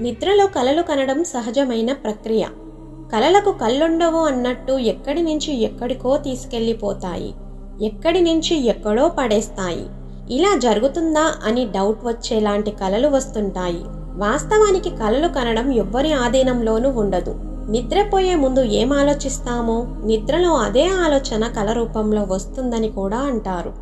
నిద్రలో కలలు కనడం సహజమైన ప్రక్రియ. కలలకు కళ్ళుండవు అన్నట్టు ఎక్కడి నుంచి ఎక్కడికో తీసుకెళ్ళిపోతాయి. ఎక్కడి నుంచి ఎక్కడో పడేస్తాయి. ఇలా జరుగుతుందా అని డౌట్ వచ్చేలాంటి కలలు వస్తుంటాయి. వాస్తవానికి కలలు కనడం ఎవ్వరి ఆధీనంలోనూ ఉండదు. నిద్రపోయే ముందు ఏం ఆలోచిస్తామో? నిద్రలో అదే ఆలోచన కల రూపంలో వస్తుందని కూడా అంటారు.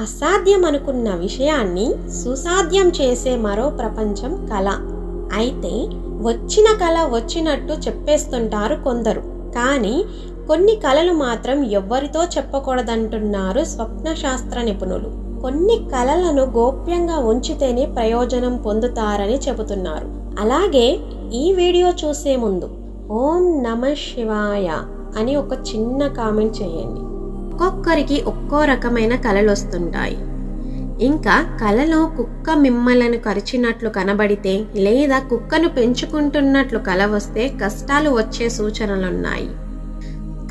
అసాధ్యం అనుకున్న విషయాన్ని సుసాధ్యం చేసే మరో ప్రపంచం కళ అయితే వచ్చిన కళ వచ్చినట్టు చెప్పేస్తుంటారు కొందరు. కానీ కొన్ని కళలు మాత్రం ఎవ్వరితో చెప్పకూడదంటున్నారు స్వప్న శాస్త్ర నిపుణులు. కొన్ని కళలను గోప్యంగా ఉంచితేనే ప్రయోజనం పొందుతారని చెబుతున్నారు. అలాగే ఈ వీడియో చూసే ముందు ఓం నమ శివాయ అని ఒక చిన్న కామెంట్ చేయండి. ఒక్కొక్కరికి ఒక్కో రకమైన కళలు వస్తుంటాయి ఇంకా కలలో కుక్క మిమ్మలను కరిచినట్లు కనబడితే లేదా కుక్కను పెంచుకుంటున్నట్లు కల వస్తే కష్టాలు వచ్చే సూచనలున్నాయి.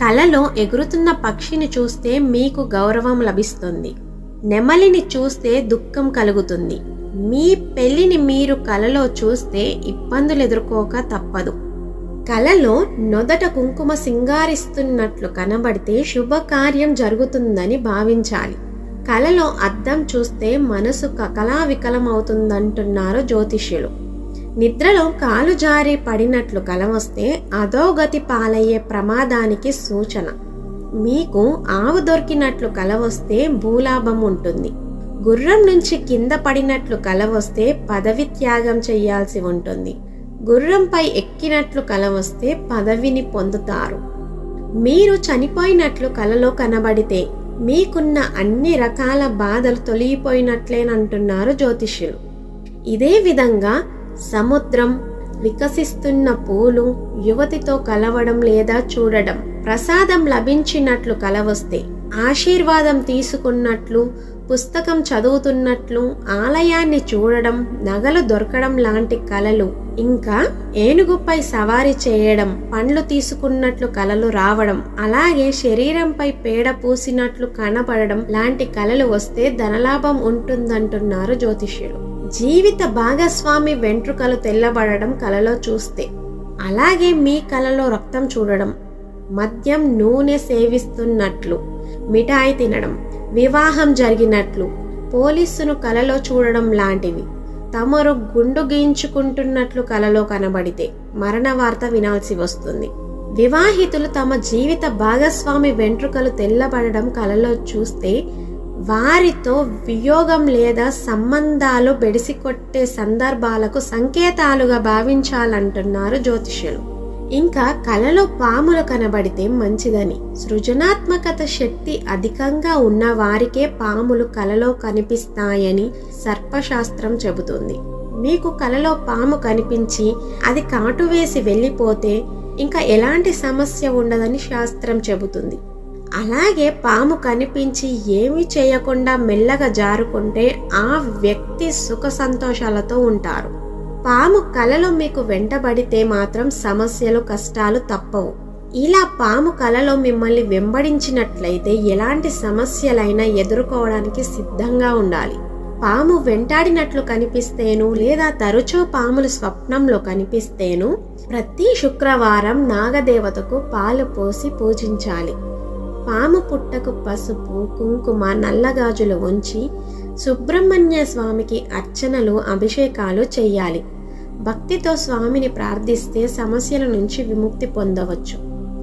కలలో ఎగురుతున్న పక్షిని చూస్తే మీకు గౌరవం లభిస్తుంది. నెమలిని చూస్తే దుఃఖం కలుగుతుంది. మీ పెళ్ళిని మీరు కలలో చూస్తే ఇబ్బందులు ఎదుర్కోక తప్పదు. కలలో నొదట కుంకుమ సింగారిస్తున్నట్లు కనబడితే శుభకార్యం జరుగుతుందని భావించాలి. కళలో అద్దం చూస్తే మనసు కకలా వికలమవుతుందంటున్నారు జ్యోతిష్యులు. నిద్రలో కాలు జారి పడినట్లు కలం వస్తే అధోగతి పాలయ్యే ప్రమాదానికి సూచన. మీకు ఆవు దొరికినట్లు కల వస్తే భూలాభం ఉంటుంది. గుర్రం నుంచి కింద పడినట్లు కల వస్తే పదవి త్యాగం చేయాల్సి ఉంటుంది. గుర్రంపై ఎక్కినట్లు కల వస్తే పదవిని పొందుతారు. మీరు చనిపోయినట్లు కలలో కనబడితే మీకున్న అన్ని రకాల బాధలు తొలగిపోయినట్లేనంటున్నారు జ్యోతిష్యులు. ఇదే విధంగా సముద్రం వికసిస్తున్న పూలు యువతితో కలవడం లేదా చూడడం ప్రసాదం లభించినట్లు కలవస్తే ఆశీర్వాదం తీసుకున్నట్లు పుస్తకం చదువుతున్నట్లు ఆలయాన్ని చూడడం నగలు దొరకడం లాంటి కలలు. ఇంకా ఏనుగుపై సవారీ చేయడం పండ్లు తీసుకున్నట్లు కలలు రావడం అలాగే శరీరంపై పేడ పూసినట్లు కనపడడం లాంటి కలలు వస్తే ధనలాభం ఉంటుందంటున్నారు జ్యోతిష్యులు. జీవిత భాగస్వామి వెంట్రుకలు తెల్లబడడం కలలో చూస్తే. అలాగే మీ కలలో రక్తం చూడడం. మద్యం నూనె సేవిస్తున్నట్లు. మిఠాయి తినడం వివాహం జరిగినట్లు పోలీసును కలలో చూడడం లాంటివి. తమరు గుండు గీయించుకుంటున్నట్లు కలలో కనబడితే మరణ వార్త వినాల్సి వస్తుంది. వివాహితులు తమ జీవిత భాగస్వామి వెంట్రుకలు తెల్లబడడం కలలో చూస్తే వారితో వియోగం లేదా సంబంధాలు బెడిసికొట్టే సందర్భాలకు సంకేతాలుగా భావించాలంటున్నారు జ్యోతిష్యులు. ఇంకా కలలో పాములు కనబడితే మంచిదని. సృజనాత్మకత శక్తి అధికంగా ఉన్న వారికే పాములు కలలో కనిపిస్తాయని సర్పశాస్త్రం చెబుతుంది. మీకు కలలో పాము కనిపించి అది కాటు వేసి వెళ్ళిపోతే ఇంకా ఎలాంటి సమస్య ఉండదని శాస్త్రం చెబుతుంది. అలాగే పాము కనిపించి ఏమీ చేయకుండా మెల్లగా జారుకుంటే ఆ వ్యక్తి సుఖ సంతోషాలతో ఉంటారు. పాము కలలో మీకు వెంటబడితే మాత్రం సమస్యలు కష్టాలు తప్పవు. ఇలా పాము కలలో మిమ్మల్ని వెంబడించినట్లయితే ఎలాంటి సమస్యలైనా ఎదుర్కోవడానికి సిద్ధంగా ఉండాలి. పాము వెంటాడినట్లు కనిపిస్తేను లేదా తరచూ పాములు స్వప్నంలో కనిపిస్తేను ప్రతి శుక్రవారం నాగదేవతకు పాలు పోసి పూజించాలి. పాము పుట్టకు పసుపు కుంకుమ నల్లగాజులు ఉంచి సుబ్రహ్మణ్య స్వామికి అర్చనలు అభిషేకాలు చేయాలి భక్తితో స్వామిని ప్రార్థిస్తే సమస్యల నుంచి విముక్తి పొందవచ్చు.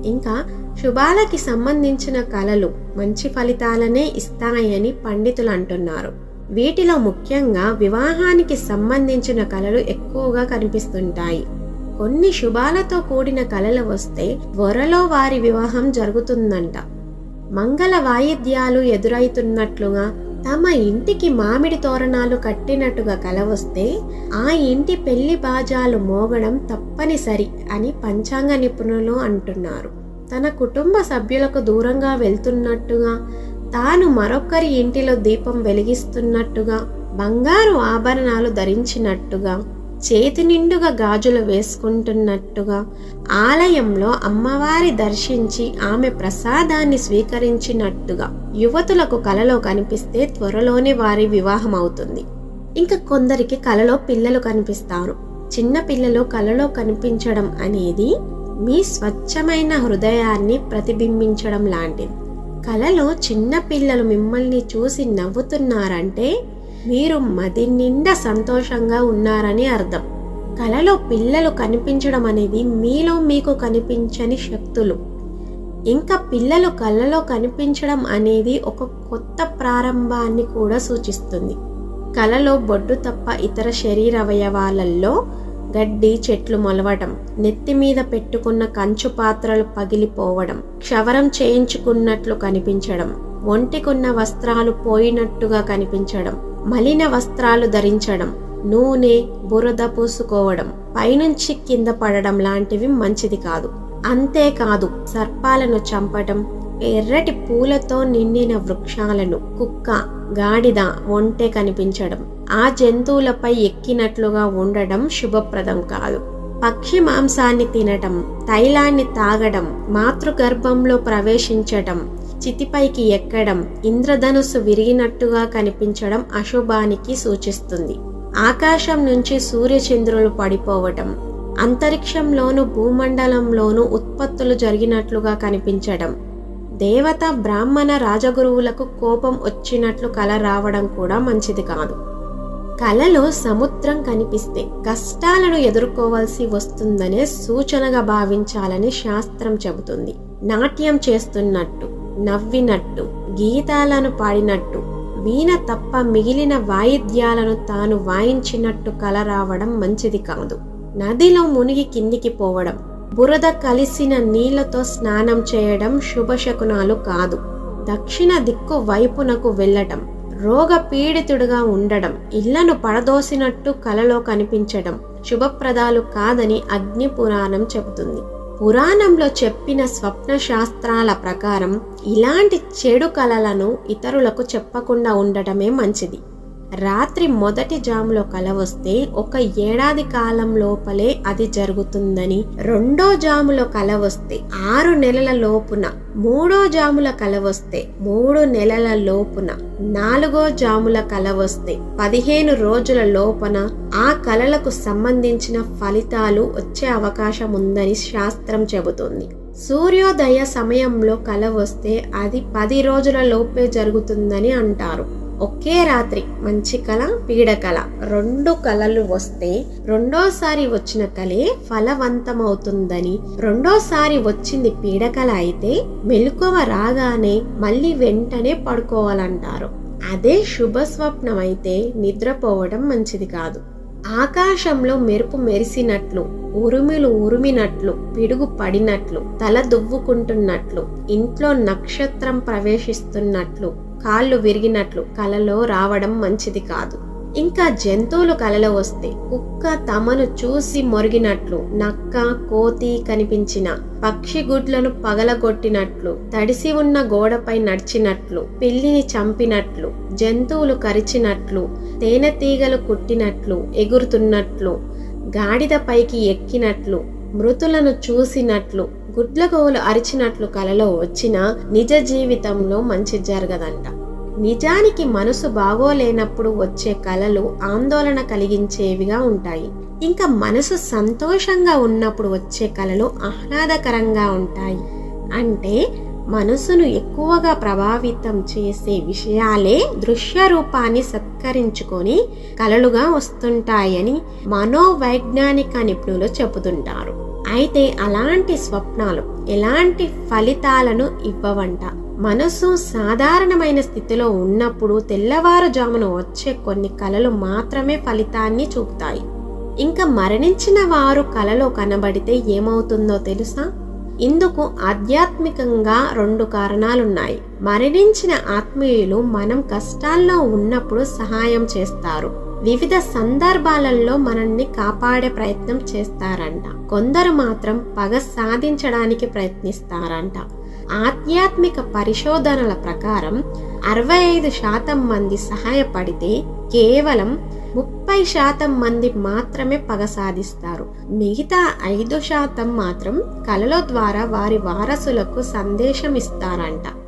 ఇంకా శుభాలకి సంబంధించిన కళలు మంచి ఫలితాలనే ఇస్తాయని పండితులు అంటున్నారు. వీటిలో ముఖ్యంగా వివాహానికి సంబంధించిన కళలు ఎక్కువగా కనిపిస్తుంటాయి. కొన్ని శుభాలతో కూడిన కళలు వస్తే త్వరలో వారి వివాహం జరుగుతుందంట. మంగళ వాయిద్యాలు ఎదురైతున్నట్లుగా తమ ఇంటికి మామిడి తోరణాలు కట్టినట్టుగా కలవస్తే ఆ ఇంటి పెళ్ళి బాజాలు మోగడం తప్పనిసరి అని పంచాంగ నిపుణులు అంటున్నారు. తన కుటుంబ సభ్యులకు దూరంగా వెళ్తున్నట్టుగా తాను మరొకరి ఇంటిలో దీపం వెలిగిస్తున్నట్టుగా బంగారు ఆభరణాలు ధరించినట్టుగా చేతి నిండుగా గాజులు వేసుకుంటున్నట్టుగా ఆలయంలో అమ్మవారి దర్శించి ఆమె ప్రసాదాన్ని స్వీకరించినట్టుగా యువతులకు కలలో కనిపిస్తే త్వరలోనే వారి వివాహం అవుతుంది. ఇంకా కొందరికి కలలో పిల్లలు కనిపిస్తారు. చిన్నపిల్లలు కలలో కనిపించడం అనేది మీ స్వచ్ఛమైన హృదయాన్ని ప్రతిబింబించడం లాంటిది. కలలో చిన్న పిల్లలు మిమ్మల్ని చూసి నవ్వుతున్నారంటే మీరు మది నిండా సంతోషంగా ఉన్నారని అర్థం. కలలో పిల్లలు కనిపించడం అనేది మీలో మీకు కనిపించని శక్తులు. ఇంకా పిల్లలు కళ్ళలో కనిపించడం అనేది ఒక కొత్త ప్రారంభాన్ని కూడా సూచిస్తుంది. కలలో బొడ్డు తప్ప ఇతర శరీర అవయవాలలో గడ్డి చెట్లు మొలవడం నెత్తి మీద పెట్టుకున్న కంచు పాత్రలు పగిలిపోవడం క్షవరం చేయించుకున్నట్లు కనిపించడం ఒంటికున్న వస్త్రాలు పోయినట్టుగా కనిపించడం మలిన వస్త్రాలు ధరించడం నూనె బురద పూసుకోవడం పైనుంచి కింద పడడం లాంటివి మంచిది కాదు. అంతేకాదు సర్పాలను చంపటం ఎర్రటి పూలతో నిండిన వృక్షాలను కుక్క గాడిద ఒంటె కనిపించడం ఆ జంతువులపై ఎక్కినట్లుగా ఉండడం శుభప్రదం కాదు. పక్షి మాంసాన్ని తినటం తైలాన్ని తాగడం మాతృగర్భంలో ప్రవేశించటం చితిపైకి ఎక్కడం ఇంద్రధనుస్సు విరిగినట్టుగా కనిపించడం అశుభానికి సూచిస్తుంది. ఆకాశం నుంచి సూర్యచంద్రులు పడిపోవటం అంతరిక్షంలోను భూమండలంలోను ఉత్పత్తులు జరిగినట్లుగా కనిపించడం దేవత బ్రాహ్మణ రాజగురువులకు కోపం వచ్చినట్లు కల రావడం కూడా మంచిది కాదు. కలలో సముద్రం కనిపిస్తే కష్టాలను ఎదుర్కోవాల్సి వస్తుందనే సూచనగా భావించాలని శాస్త్రం చెబుతుంది. నాట్యం చేస్తున్నట్టు నవ్వినట్టు గీతాలను పాడినట్టు వీణ తప్ప మిగిలిన వాయిద్యాలను తాను వాయించినట్టు కల రావడం మంచిది కాదు. నదిలో మునిగి కిందికి పోవడం బురద కలిసిన నీళ్ళతో స్నానం చేయడం శుభశకునాలు కాదు. దక్షిణ దిక్కు వైపునకు వెళ్ళటం రోగ పీడితుడుగా ఉండడం ఇళ్ళను పడదోసినట్టు కలలో కనిపించడం శుభప్రదాలు కాదని అగ్ని పురాణం చెబుతుంది. పురాణంలో చెప్పిన స్వప్న శాస్త్రాల ప్రకారం ఇలాంటి చెడు కళలను ఇతరులకు చెప్పకుండా ఉండటమే మంచిది. రాత్రి మొదటి జాములో కల వస్తే ఒక ఏడాది కాలం లోపలే అది జరుగుతుందని. రెండో జాములో కల వస్తే ఆరు నెలల లోపున. మూడో జాముల కల వస్తే మూడు నెలల లోపున. నాలుగో జాముల కల వస్తే పదిహేను రోజుల లోపన ఆ కలలకు సంబంధించిన ఫలితాలు వచ్చే అవకాశం ఉందని శాస్త్రం చెబుతుంది. సూర్యోదయ సమయంలో కల వస్తే అది పది రోజుల లోపే జరుగుతుందని అంటారు. ఒకే రాత్రి మంచి కళ పీడకళ రెండు కళలు వస్తే రెండోసారి వచ్చిన కళే ఫలవంతమవుతుందని. రెండోసారి వచ్చింది పీడకల అయితే మెలకువ రాగానే మళ్ళీ వెంటనే పడుకోవాలంటారు. అదే శుభస్వప్నం అయితే నిద్రపోవడం మంచిది కాదు. ఆకాశంలో మెరుపు మెరిసినట్లు ఉరుములు ఉరిమినట్లు పిడుగు పడినట్లు తల దువ్వుకుంటున్నట్లు ఇంట్లో నక్షత్రం ప్రవేశిస్తున్నట్లు కాళ్ళు విరిగినట్లు కలలో రావడం మంచిది కాదు. ఇంకా జంతువులు కలలో వస్తే కుక్క తమను చూసి మొరిగినట్లు నక్క కోతి కనిపించిన పక్షి గుడ్లను పగలగొట్టినట్లు తడిసి ఉన్న గోడపై నడిచినట్లు పిల్లిని చంపినట్లు జంతువులు కరిచినట్లు తేనెతీగలు కుట్టినట్లు ఎగురుతున్నట్లు గాడిద పైకి ఎక్కినట్లు మృతులను చూసినట్లు గుడ్లగోవులు అరిచినట్లు కలలో వచ్చిన నిజ జీవితంలో మంచి జరగదంట. నిజానికి మనసు బాగోలేనప్పుడు వచ్చే కలలు ఆందోళన కలిగించేవిగా ఉంటాయి. ఇంకా మనసు సంతోషంగా ఉన్నప్పుడు వచ్చే కలలు ఆహ్లాదకరంగా ఉంటాయి. అంటే మనసును ఎక్కువగా ప్రభావితం చేసే విషయాలే దృశ్య రూపాన్ని సత్కరించుకొని కలలుగా వస్తుంటాయని మనోవైజ్ఞానిక నిపుణులు చెబుతుంటారు. అయితే అలాంటి స్వప్నాలు ఎలాంటి ఫలితాలను ఇవ్వవంట. మనసు సాధారణమైన స్థితిలో ఉన్నప్పుడు తెల్లవారుజామున వచ్చే కొన్ని కలలు మాత్రమే ఫలితాన్ని చూపుతాయి. ఇంకా మరణించిన వారు కలలో కనబడితే ఏమవుతుందో తెలుసా? ఇందుకు ఆధ్యాత్మికంగా రెండు కారణాలున్నాయి. మరణించిన ఆత్మీయులు మనం కష్టాల్లో ఉన్నప్పుడు సహాయం చేస్తారు. వివిధ సందర్భాలలో మనల్ని కాపాడే ప్రయత్నం చేస్తారంట. కొందరు మాత్రం పగ సాధించడానికి ప్రయత్నిస్తారంట. ఆధ్యాత్మిక పరిశోధనల ప్రకారం అరవై ఐదు శాతం మంది సహాయపడితే కేవలం ముప్పై శాతం మంది మాత్రమే పగ సాధిస్తారు. మిగతా ఐదు శాతం మాత్రం కలలో ద్వారా వారి వారసులకు సందేశం ఇస్తారంట.